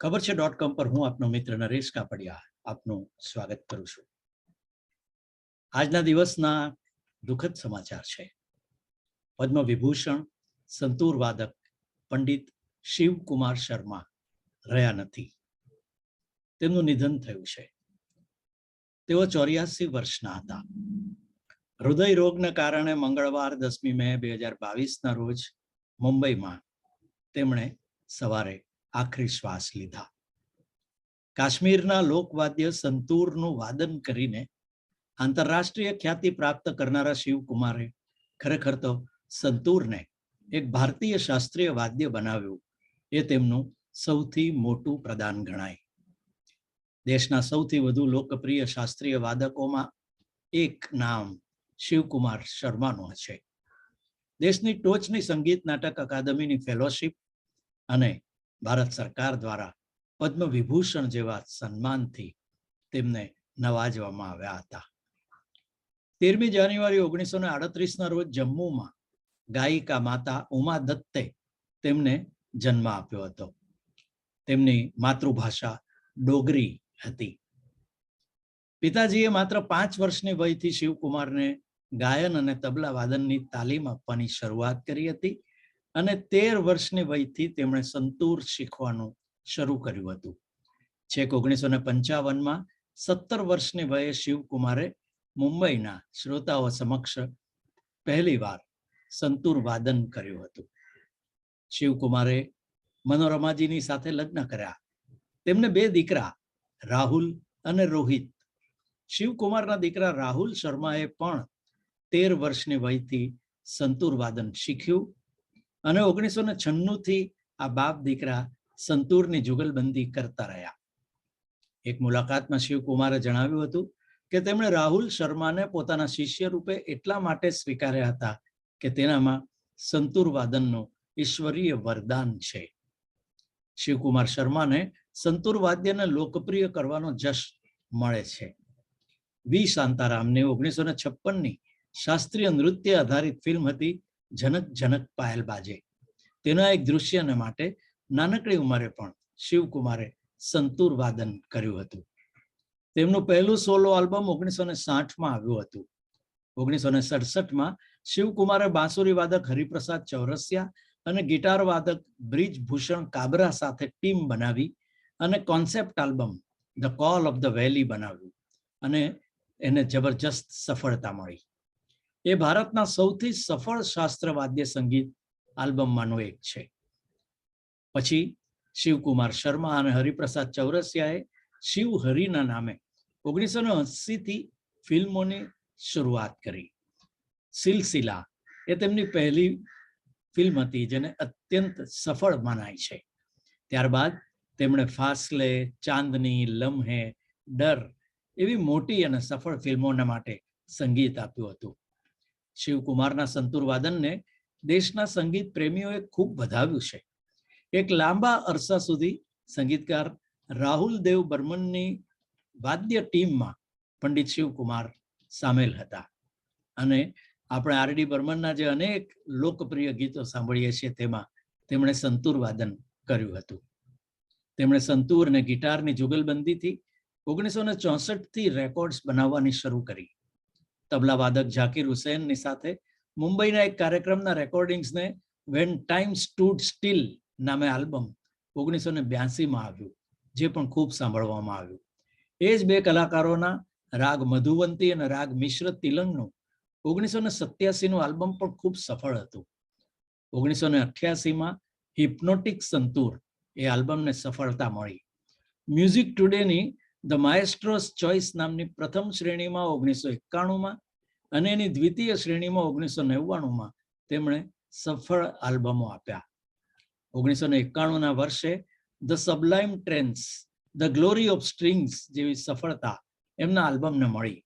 ખબર છે dot com પર હું આપનો મિત્ર નરેશ કાપડિયા આપનું સ્વાગત કરું છું. આજના દિવસના દુઃખદ સમાચાર છે. પદ્મ વિભૂષણ સંતૂર વાદક, પંડિત શિવકુમાર શર્મા રહ્યા નથી. તેમનું નિધન થયું છે. તેઓ ચોર્યાસી વર્ષના હતા. હૃદય રોગના કારણે મંગળવાર દસમી મે બે હજાર બાવીસના રોજ મુંબઈમાં તેમણે સવારે આખરી શ્વાસ લીધા. કાશ્મીરના લોકવાદ્ય સંતૂરનું વાદન કરીને આંતરરાષ્ટ્રીય ખ્યાતિ પ્રાપ્ત કરનારા શિવકુમારે ખરેખર તો સંતૂરને એક ભારતીય શાસ્ત્રીય વાદ્ય બનાવ્યું. એ તેમનું સૌથી મોટું પ્રદાન ગણાય. દેશના સૌથી વધુ લોકપ્રિય શાસ્ત્રીય વાદકોમાં એક નામ શિવકુમાર શર્માનું છે. દેશની ટોચની સંગીત નાટક અકાદમીની ફેલોશિપ અને ભારત સરકાર દ્વારા પદ્મ વિભૂષણ જેવા સન્માનથી તેમને નવાજવામાં આવ્યા હતા. તેરમી જાન્યુઆરી ઓગણીસો ને આડત્રીસના રોજ જમ્મુમાં ગાયિકા માતા ઉમા દત્તે તેમને જન્મ આપ્યો હતો. તેમની માતૃભાષા ડોગરી હતી. પિતાજીએ માત્ર પાંચ વર્ષની વયથી શિવકુમારને ગાયન અને તબલા વાદનની તાલીમ આપવાની શરૂઆત કરી હતી અને તેર વર્ષની વયથી તેમણે સંતૂર શીખવાનું શરૂ કર્યું હતું. છેક ઓગણીસો ને પંચાવનમાં સત્તર વર્ષની વયે શિવકુમારે મુંબઈના શ્રોતાઓ સમક્ષ પહેલીવાર સંતૂર વાદન કર્યું હતું. શિવકુમારે મનોરમાજીની સાથે લગ્ન કર્યા. તેમને બે દીકરા, રાહુલ અને રોહિત. શિવકુમારના દીકરા રાહુલ શર્માએ પણ તેર વર્ષની વયથી સંતુર વાદન શીખ્યું અને ઓગણીસો ને છન્નું થી આ બાપ દીકરા સંતુરની જુગલબંધી કરતા રહ્યા. એક મુલાકાતમાં શિવકુમારે જણાવ્યું હતું કે તેમણે રાહુલ શર્માને પોતાના શિષ્ય રૂપે એટલા માટે સ્વીકાર્યા હતા કે તેનામાં સંતુર વાદનનું ઈશ્વરીય વરદાન છે. શિવકુમાર શર્માને સંતૂર વાદ્યને લોકપ્રિય કરવાનો જશ મળે છે. વી. શાંતારામને ઓગણીસો ને છપ્પનની શાસ્ત્રીય નૃત્ય આધારિત ફિલ્મ હતી જનક જનક પાયલ બાજે. તેના એક દૃશ્યને માટે નાનકડી ઉંમરે પણ શિવકુમારે સંતુર વાદન કર્યું હતું. તેમનું પહેલું સોલો આલ્બમ ઓગણીસો ને સાઠમાં આવ્યું હતું. ઓગણીસો ને સડસઠમાં શિવકુમારે બાંસુરી વાદક હરિપ્રસાદ ચૌરસિયા અને ગિટાર વાદક બ્રિજ ભૂષણ કાબરા સાથે ટીમ બનાવી અને concept album the call of the valley બનાવ્યું અને એને જબરજસ્ત સફળતા મળી. એ ભારતના સૌથી સફળ શાસ્ત્ર વાદ્ય સંગીત આલ્બમમાંનો એક છે. પછી શિવકુમાર શર્મા અને હરિપ્રસાદ ચૌરસિયાએ શિવ હરિના નામે ઓગણીસો ને થી ફિલ્મોની શરૂઆત કરી. સિલસિલા એ તેમની પહેલી ફિલ્મ હતી જેને અત્યંત સફળ મનાય છે. ત્યારબાદ તેમણે ફાસલે, ચાંદની, લમ્હે, ડર એવી મોટી અને સફળ ફિલ્મોના માટે સંગીત આપ્યું હતું. શિવકુમારના સંતૂર વાદનને દેશના સંગીત પ્રેમીઓએ ખૂબ વધાવ્યું છે. એક લાંબા અરસા સુધી સંગીતકાર રાહુલ દેવ બર્મનની વાદ્ય ટીમમાં પંડિત શિવકુમાર સામેલ હતા. અને આપણે આરડી બર્મનના જે અનેક લોકપ્રિય ગીતો સાંભળીએ છીએ તેમાં તેમણે સંતુર વાદન કર્યું હતું. તેમણે સંતુર અને ગિટારની જુગલબંધીથી ઓગણીસો ને ચોસઠથી રેકોર્ડ્સ બનાવવાની શરૂ કરી. તબલા વાદક ઝાકીર હુસેનની સાથે મુંબઈના એક કાર્યક્રમના રેકોર્ડિંગ્સને વેન ટાઈમ સ્ટૂડ સ્ટીલ નામે આલ્બમ ઓગણીસો ને બ્યાસીમાં આવ્યું, જે પણ ખૂબ સાંભળવામાં આવ્યું. એ જ બે કલાકારોના રાગ મધુવંતી અને રાગ મિશ્ર તિલંગનું ઓગણીસો ને સત્યાસીનું આલ્બમ પણ ખૂબ સફળ હતું. ઓગણીસો ને અઠ્યાસીમાં હિપ્નોટિક સંતૂર એ આલ્બમને સફળતા મળી. મ્યુઝિક ટુડેની ધ માએસ્ટ્રોસ ચોઇસ નામની પ્રથમ શ્રેણીમાં ઓગણીસો એકાણુંમાં અને એની દ્વિતીય શ્રેણીમાં ઓગણીસો નેવ્વાણુંમાં તેમણે સફળ આલ્બમો આપ્યા. ઓગણીસો એકાણુંના વર્ષે the sublime trance the glory of strings જેવી સફળતા એમના આલ્બમને મળી.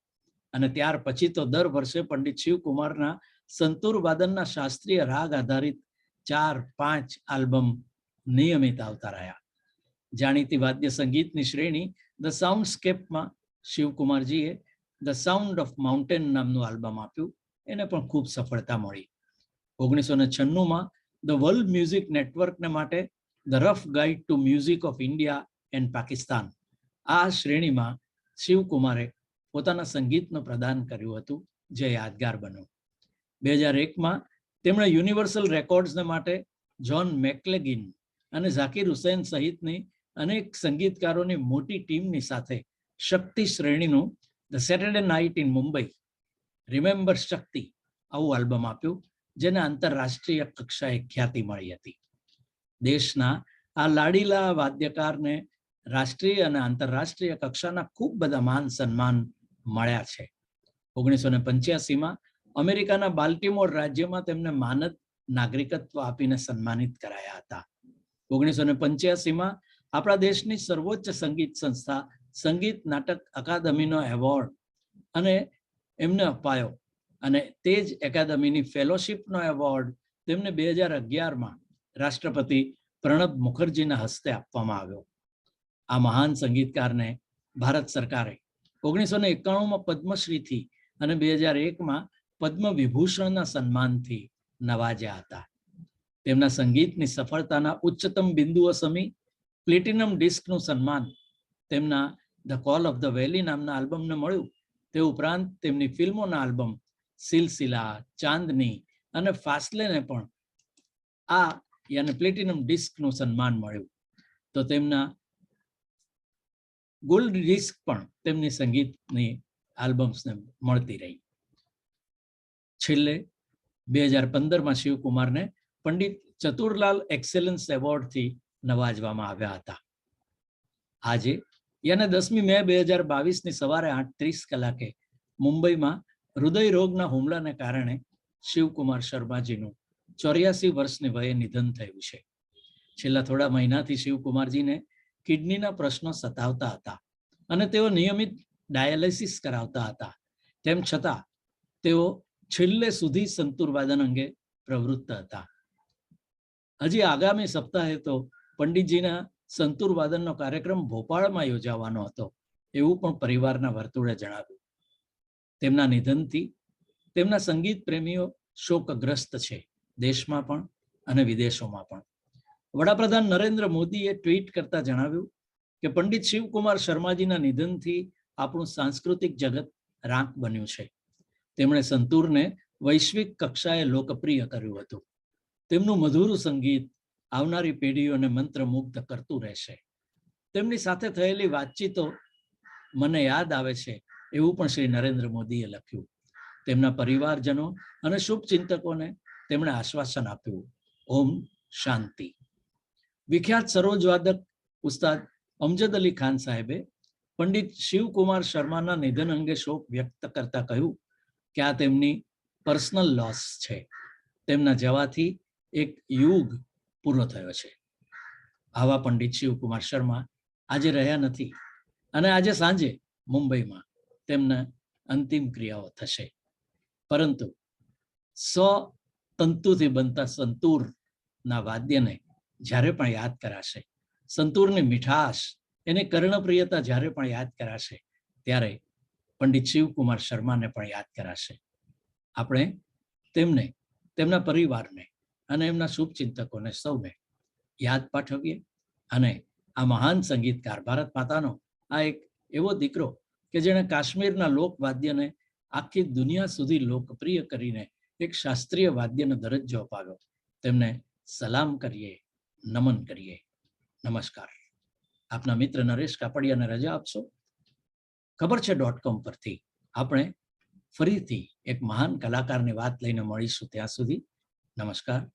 અને ત્યાર પછી તો દર વર્ષે પંડિત શિવકુમારના સંતુર વાદનના શાસ્ત્રીય રાગ આધારિત ચાર પાંચ આલ્બમ નિયમિત આવતા રહ્યા. જાણીતી વાદ્ય સંગીતની શ્રેણી ધ સાઉન્ડસ્કેપમાં શિવકુમારજીએ ધ સાઉન્ડ ઓફ માઉન્ટેન નામનું આલ્બમ આપ્યું. એને પણ ખૂબ સફળતા મળી. ઓગણીસો ને છન્નુંમાં ધ વર્લ્ડ મ્યુઝિક નેટવર્કને માટે the rough guide to music of India and Pakistan આ શ્રેણીમાં શિવકુમારે પોતાના સંગીતનું પ્રદાન કર્યું હતું, જે યાદગાર બન્યું. બે હજાર એકમાં તેમણે યુનિવર્સલ રેકોર્ડ્સને માટે જ્હોન મેકલેગિન અને ઝાકીર હુસૈન સહિતની અનેક સંગીતકારોની મોટી ટીમની સાથે Shakti શ્રેણીનું the Saturday night in Mumbai remember Shakti આવું આલ્બમ આપ્યું, જેને આંતરરાષ્ટ્રીય કક્ષાએ ખ્યાતિ મળી હતી. દેશના આ લાડીલા વાદ્યકારને રાષ્ટ્રીય અને આંતરરાષ્ટ્રીય કક્ષાના ખૂબ બધા માન સન્માન મળ્યા છે. ઓગણીસો ને પંચ્યાસીમાં અમેરિકાના બાલ્ટીમોર રાજ્યમાં તેમને માનદ નાગરિકત્વ આપીને સન્માનિત કરાયા હતા. ઓગણીસો ને પંચ્યાસીમાં આપણા દેશની સર્વોચ્ચ સંગીત સંસ્થા, સંગીત નાટક અકાદમીનો એવોર્ડ અને એમને અપાયો. અને તે જ એકાદમીની ફેલોશિપનો એવોર્ડ તેમને બે હજાર અગિયારમાં રાષ્ટ્રપતિ પ્રણબ મુખર્જીના હસ્તે આપવામાં આવ્યો. આ મહાન સંગીતકારને ભારત સરકારે ઓગણીસો ને એકાણુંમાં પદ્મશ્રીથી અને બે હજાર એકમાં પદ્મ વિભૂષણના સન્માનથી નવાજ્યા હતા. તેમના સંગીતની સફળતાના ઉચ્ચતમ બિંદુઓ સમી પ્લેટિનમ ડિસ્કનું સન્માન તેમના the call of the valley નામના આલ્બમને મળ્યું. તે ઉપરાંત તેમની ફિલ્મોના આલ્બમ સિલસિલા, ચાંદની અને ફાસલેને પણ આ યાને પ્લેટિનમ ડિસ્કનું સન્માન મળ્યું. તો તેમના ગોલ્ડ ડિસ્ક પણ તેમની સંગીતની આલ્બમ્સને મળતી રહી. છેલ્લે બે હજાર પંદરમાં શિવકુમારને પંડિત ચતુરલાલ એક્સેલન્સ એવોર્ડથી નવાજવામાં આવ્યા હતા. આજે યાને દસમી મે બે હજાર બાવીસની સવારે આઠ ત્રીસ કલાકે મુંબઈમાં હૃદય રોગના હુમલાને કારણે શિવકુમાર શર્માજીનું ચોર્યાસી વર્ષની વયે નિધન થયું છે. છેલ્લા થોડા મહિનાથી શિવકુમારજીને કિડનીના પ્રશ્નો સતાવતા હતા અને તેઓ નિયમિત ડાયાલિસિસ કરાવતા હતા. તેમ છતાં તેઓ છેલ્લે સુધી સંતુર વાદન અંગે પ્રવૃત્ત હતા. હજી આગામી સપ્તાહે તો પંડિતજીના સંતુર વાદનનો કાર્યક્રમ ભોપાળમાં યોજાવાનો હતો, એવું પણ પરિવારના વર્તુળે જણાવ્યું. તેમના નિધનથી તેમના સંગીત પ્રેમીઓ શોકગ્રસ્ત છે, દેશમાં પણ અને વિદેશોમાં પણ. વડાપ્રધાન નરેન્દ્ર મોદીએ ટ્વીટ કરતા જણાવ્યું કે પંડિત શિવકુમાર શર્માજીના નિધનથી આપણું સાંસ્કૃતિક જગત રાંક બન્યું છે. તેમણે સંતુરને વૈશ્વિક કક્ષાએ લોકપ્રિય કર્યું હતું. તેમનું મધુર સંગીત આવનારી પેઢીઓને મંત્રમુગ્ધ કરતું રહેશે. તેમની સાથે થયેલી વાતચીતો મને યાદ આવે છે એવું પણ શ્રી નરેન્દ્ર મોદીએ લખ્યું. તેમના પરિવારજનો અને શુભચિંતકોને તેમણે આશ્વાસન આપ્યું. ઓમ શાંતિ. વિખ્યાત સરોજવાદક ઉસ્તાદ અમજદ અલી ખાન સાહેબે પંડિત શિવકુમાર શર્માના નિધન અંગે શોક વ્યક્ત કરતા કહ્યું કે આ તેમની પર્સનલ લોસ છે. તેમના જવાથી એક યુગ પૂરો થયો છે. આવા પંડિત શિવકુમાર શર્મા આજે રહ્યા નથી અને આજે સાંજે મુંબઈમાં તેમના અંતિમ ક્રિયાઓ થશે. પરંતુ સો તંતુથી બનતા સંતૂરના વાદ્યને જ્યારે પણ યાદ કરાશે, સંતૂરની મીઠાશ, એની કર્ણપ્રિયતા જ્યારે પણ યાદ કરાશે, ત્યારે પંડિત શિવકુમાર શર્માને પણ યાદ કરાશે. આપણે તેમને, તેમના પરિવારને અને એમના શુભચિંતકોને સૌને યાદ પાઠવીએ. અને આ મહાન સંગીતકાર ભારત માતાનો આ એક એવો દીકરો કે જેણે કાશ્મીરના લોકવાદ્યને આખી દુનિયા સુધી લોકપ્રિય કરીને એક શાસ્ત્રીય વાદ્યનો દરજ્જો અપાવ્યો. તેમને સલામ કરીએ, નમન કરીએ. નમસ્કાર. આપના મિત્ર નરેશ કાપડિયાને રજા આપશો. ખબર છે ડોટ કોમ પરથી આપણે ફરીથી એક મહાન કલાકારની વાત લઈને મળીશું ત્યાં સુધી. નમસ્કાર.